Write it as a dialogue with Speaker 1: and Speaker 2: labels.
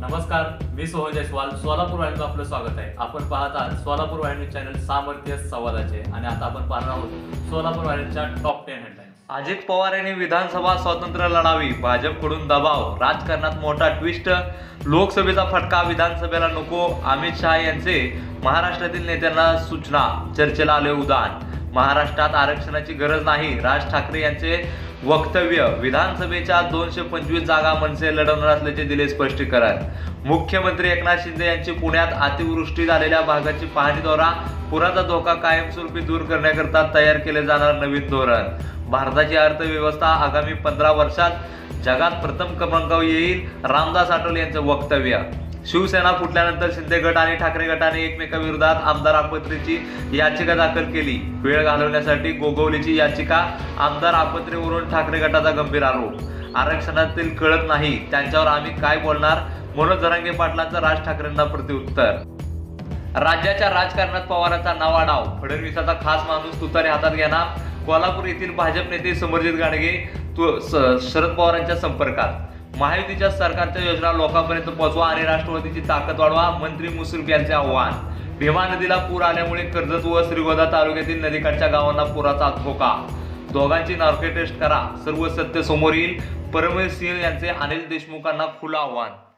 Speaker 1: नमस्कार मी सोहन जयस्वाल सोलापूर वाहिनीचं आपलं स्वागत आहे. आपण पाहत आहात सोलापूर वाहिनी चॅनल सामर्थ्य संवादाचे आणि आता आपण पाहणार आहोत सोलापूर वाहिनीच्या top ten headline Ajit Pawar यांनी विधानसभा स्वातंत्र्य लढावी. भाजपकडून दबाव राजकारणात मोठा ट्विस्ट लोकसभेचा फटका विधानसभेला नको अमित शहा यांचे महाराष्ट्रातील नेत्यांना सूचना. चर्चेला आले उदाहरण महाराष्ट्रात आरक्षणाची गरज नाही. राज ठाकरे यांचे वक्तव्य. विधानसभेच्या दोनशे पंचवीस जागा मनसे लढवणार असल्याचे दिले स्पष्टीकरण मुख्यमंत्री एकनाथ शिंदे यांची पुण्यात अतिवृष्टी झालेल्या भागाची पाहणी दौरा पुराचा धोका कायमस्वरूपी दूर करण्याकरता तयार केले जाणार नवीन धोरण. भारताची अर्थव्यवस्था आगामी पंधरा वर्षात जगात प्रथम क्रमांकावर येईल रामदास आठवले यांचं वक्तव्य. शिवसेना फुटल्यानंतर शिंदे गट आणि ठाकरे गटाने एकमेकाविरोधात आमदार आपत्तीची याचिका दाखल केली. वेळ घालवण्यासाठी गोगवलीची याचिका आमदार आपत्तीवरून ठाकरे गटाचा गंभीर आरोप. आरक्षणातील कळत नाही त्यांच्यावर आम्ही काय बोलणार? मनोज जरांगे पाटलांचं राज ठाकरेंना प्रत्युत्तर. राज्याच्या राजकारणात पवारांचा नावाडाव. फडणवीसाचा खास माणूस तुतारे हातात घेणार. कोल्हापूर येथील भाजप नेते समरजित गाडगे तु- शरद पवारांच्या संपर्कात. महायुतीच्या सरकारच्या योजना लोकांपर्यंत पोहोचवा आणि राष्ट्रवादीची ताकद वाढवा मंत्री मुश्रीफ यांचे आव्हान. भीमा नदीला पूर आल्यामुळे कर्जत व श्रीगोदा तालुक्यातील नदीकाठच्या गावांना पुराचा धोका. दोघांची नार्के टेस्ट करा. सर्व सत्य समोर येईल. परमवीर सिंह यांचे अनिल देशमुखांना खुलं आव्हान.